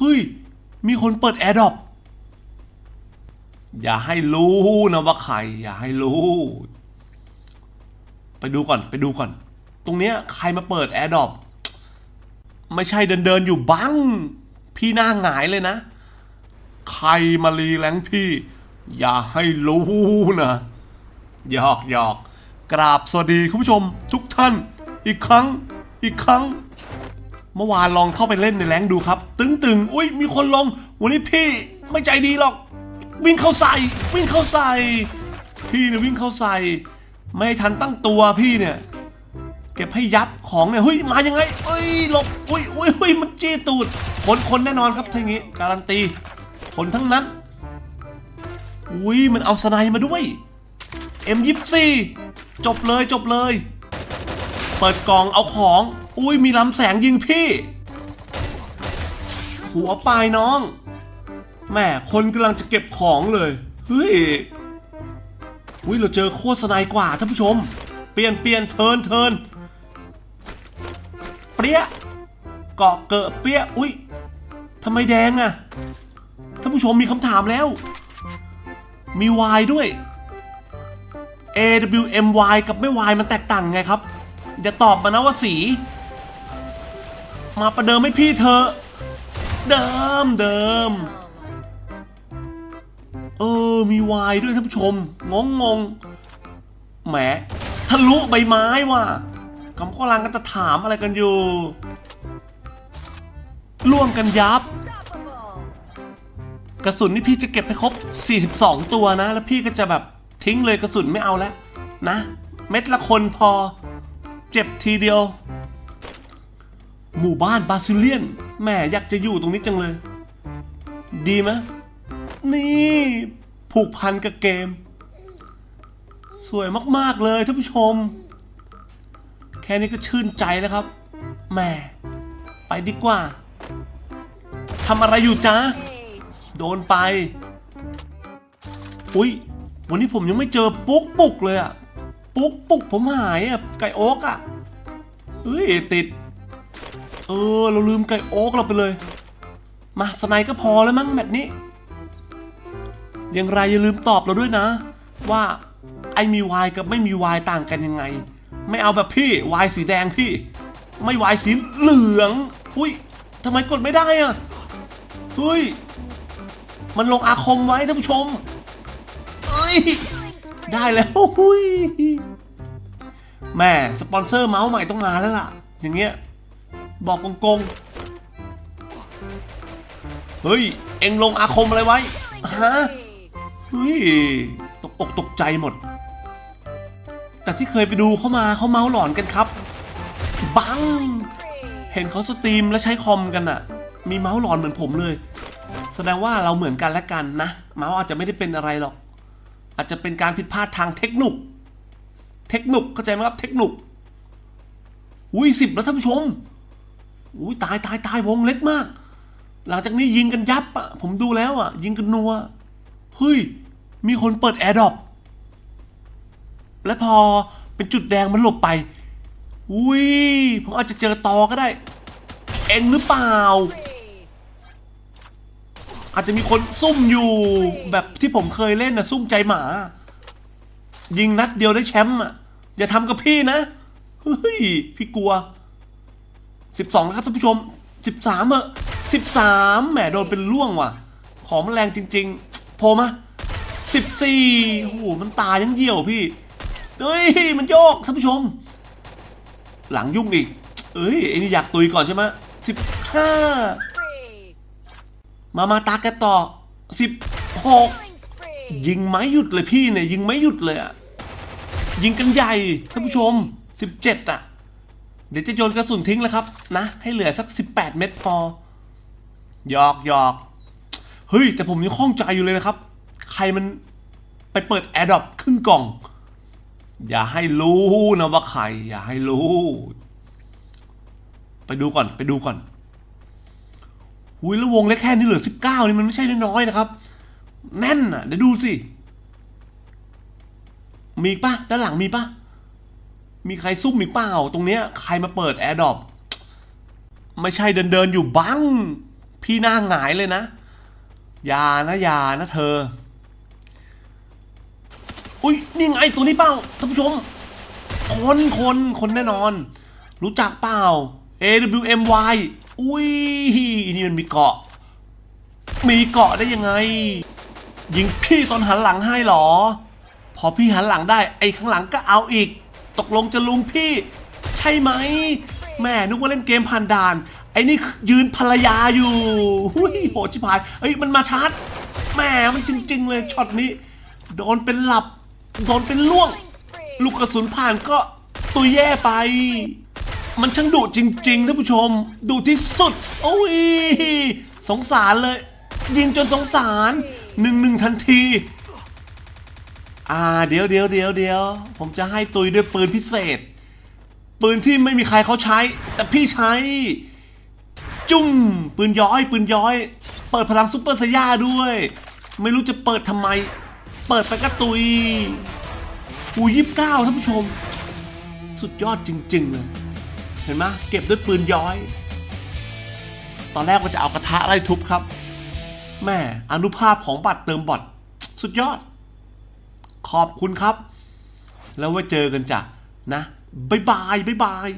เฮ้ย มีคนเปิดแอร์ดอปอย่าให้รู้นะว่าใคร อย่าให้รู้ ไปดูก่อน ไปดูก่อน ตรงเนี้ยใครมาเปิดแอร์ดอปไม่ใช่เดินเดินอยู่บัง พี่หน้าหงายเลยนะ ใครมารีแรงพี่ อย่าให้รู้นะหยอกหยอกกราบสวัสดีคุณผู้ชมทุกท่าน อีกครั้ง อีกครั้ง เมื่อวานลองเข้าไปเล่นในแรงดูครับ ตึงตึงๆอุ้ยมีคนลง วันนี้พี่ไม่ใจดีหรอก วิ่งเข้าใส่ วิ่งเข้าใส่ พี่เนี่ยวิ่งเข้าใส่ ไม่ทันตั้งตัวพี่เนี่ย เก็บให้ยับของเนี่ยเฮ้ยมายังไงเอ้ยหลบอุ้ยอุ้ยอุ้ยมันจี้ตูดคนคนแน่นอนครับทีนี้การันตีคนทั้งนั้น อุ้ยมันเอาสไนมาด้วย M24 จบเลยจบเลย เปิดกล่องเอาของ อุ้ยมีลำแสงยิงพี่ หัวปลายน้อง แม่คนกำลังจะเก็บของเลย เฮ้ย อุ้ยเราเจอโคตรสไนด์กว่าท่านผู้ชม เปลี่ยนเปลี่ยนเทินเทินเปรี้ยเกาะเกอะเปี้ย อุ้ยทำไมแดงอะท่านผู้ชมมีคำถามแล้ว มี Y ด้วย AWMY กับไม่ Y มันแตกต่างไงครับ อย่าตอบมานะว่าสี มาประเดิมให้พี่เธอ เดิมเดิม เออ มี Y ด้วยท่านผู้ชม งงงงแหม ทะลุใบไม้ว่ะคำข้อลังก็จะถามอะไรกันอยู่ ร่วมกันยับ กระสุนนี่พี่จะเก็บให้ครบ 42 ตัวนะ แล้วพี่ก็จะแบบทิ้งเลยกระสุนไม่เอาแล้วนะ เม็ดละคนพอ เจ็บทีเดียว หมู่บ้านบาซิเลียนแหม่อยากจะอยู่ตรงนี้จังเลย ดีไหมนี่ผูกพันกับเกม สวยมากๆเลยท่านผู้ชม แค่นี้ก็ชื่นใจแล้วครับแหม่ไปดีกว่าทำอะไรอยู่จ๊ะโดนไป อุ้ยวันนี้ผมยังไม่เจอปุ๊กปุกเลยอะปุ๊กปุกผมหายอะไก่โอ๊กอะเฮ้ยติด เออ เราลืมไก่โอ๊กเราไปเลย มาสไนก็พอแล้วมั้งแบบนี้ อย่างไรอย่าลืมตอบเราด้วยนะ ว่าไอมีวายกับไม่มีวายต่างกันยังไง ไม่เอาแบบพี่วายสีแดงพี่ ไม่วายสีเหลืองอุ้ยทำไมกดไม่ได้อะเฮ้ย มันลงอาคมไว้ท่านผู้ชมเอ้ย ได้แล้วหุยแม่สปอนเซอร์เมาส์ใหม่ต้องมาแล้วล่ะ อย่างเงี้ย บอกกงๆเฮ้ย เอ็งลงอาคมอะไรไว้ ฮะ เฮ้ย ตกอกตกใจหมด แต่ที่เคยไปดูเขามาเขาเมาส์หลอนกันครับ บัง เห็นเขาสตรีมและใช้คอมกันอะมีเมาส์หลอนเหมือนผมเลย แสดงว่าเราเหมือนกันและกันนะ เมาส์อาจจะไม่ได้เป็นอะไรหรอก อาจจะเป็นการผิดพลาดทางเทคนิค เทคนิคเข้าใจไหมครับ เทคนิคอุ้ยสิบแล้วท่านผู้ชม อุ้ยตายตายตายวงเล็กมาก หลังจากนี้ยิงกันยับอะผมดูแล้วอะยิงกันนัวเฮ้ย มีคนเปิดแอร์ดรอปและพอเป็นจุดแดงมันหลบไป อุ้ย ผมอาจจะเจอตอก็ได้ เองหรือเปล่า อาจจะมีคนซุ่มอยู่แบบที่ผมเคยเล่นนะซุ่มใจหมา ยิงนัดเดียวได้แชมป์อะ อย่าทำกับพี่นะ เฮ้ย พี่กลัว สิบสองนะครับท่านผู้ชมสิบสามอะสิบสามแหมโดนเป็นล่วงว่ะ ของมันแรงจริงๆโผล่มาสิบสี่โอ้โหมันตายยังเหี่ยวพี่เฮ้ยมันโยกท่านผู้ชม หลังยุ่งอีกเอ้ยไอ้นี่อยากตุยก่อนใช่ไหมสิบห้ามามาตาแกนต่อสิบหกยิงไม่หยุดเลยพี่เนี่ยยิงไม่หยุดเลยอะยิงกันใหญ่ท่านผู้ชมสิบเจ็ดอะ เดี๋ยวจะโยนกระสุนทิ้งแล้วครับนะ ให้เหลือสักสิบแปดเม็ดพอหยอกหยอกเฮ้ย แต่ผมยังข้องใจอยู่เลยนะครับ ใครมันไปเปิดแอร์ดรอปครึ่งกล่อง อย่าให้รู้นะว่าใคร อย่าให้รู้ ไปดูก่อนไปดูก่อนหุยแล้ววงเล็กแค่นี้เหลือสิบเก้านี่มันไม่ใช่น้อยๆนะครับ แน่นอะ เดี๋ยวดูสิ มีปะด้านหลังมีปะ มีใครซุ่มอีกเปล่า ตรงเนี้ยใครมาเปิดแอร์ดรอปไม่ใช่เดินเดินอยู่บัง พี่หน้าหงายเลยนะอย่านะอย่านะเธอ อุ้ยนี่ไงตัวนี้เปล่าท่านผู้ชม คนคนคนแน่นอน รู้จักเปล่า AWMY อุ้ยนี่มันมีเกาะ มีเกาะได้ยังไง ยิงพี่ตอนหันหลังให้เหรอ พอพี่หันหลังได้ ไอ้ข้างหลังก็เอาอีก ตกลงจะลุมพี่ ใช่ไหมแม่นึกว่าเล่นเกมผ่านด่าน ไอ้นี่ยืนภรรยาอยู่หุยโหดชิบหายเอ้ยมันมาชาร์จแม่มันจริง ๆ เลยช็อตนี้ โดนเป็นหลับ โดนเป็นล่วง ลูกกระสุนผ่านก็ตัวแย่ไป มันช่างดุจริงๆท่านผู้ชมดุที่สุด โอ้ยสงสารเลย ยิงจนสงสารหนึ่งหนึ่งทันที อ่าเดี๋ยวเดี๋ยวเดี๋ยวเดี๋ยวผมจะให้ตุยด้วยปืนพิเศษ ปืนที่ไม่มีใครเขาใช้ แต่พี่ใช้ จุ้มปืนย้อย ปืนย้อย เปิดพลังซุปเปอร์ไซย่าด้วย ไม่รู้จะเปิดทำไม เปิดไปก็ตุยหูยี่สิบเก้าท่านผู้ชม สุดยอดจริงๆเลยเห็นไหมเก็บด้วยปืนย้อย ตอนแรกว่าจะเอากระทะไล่ทุบครับแม่อนุภาพของบัตรเติมบอทสุดยอด ขอบคุณครับ แล้วไว้เจอกันจ้ะนะบ๊ายบายบ๊ายบาย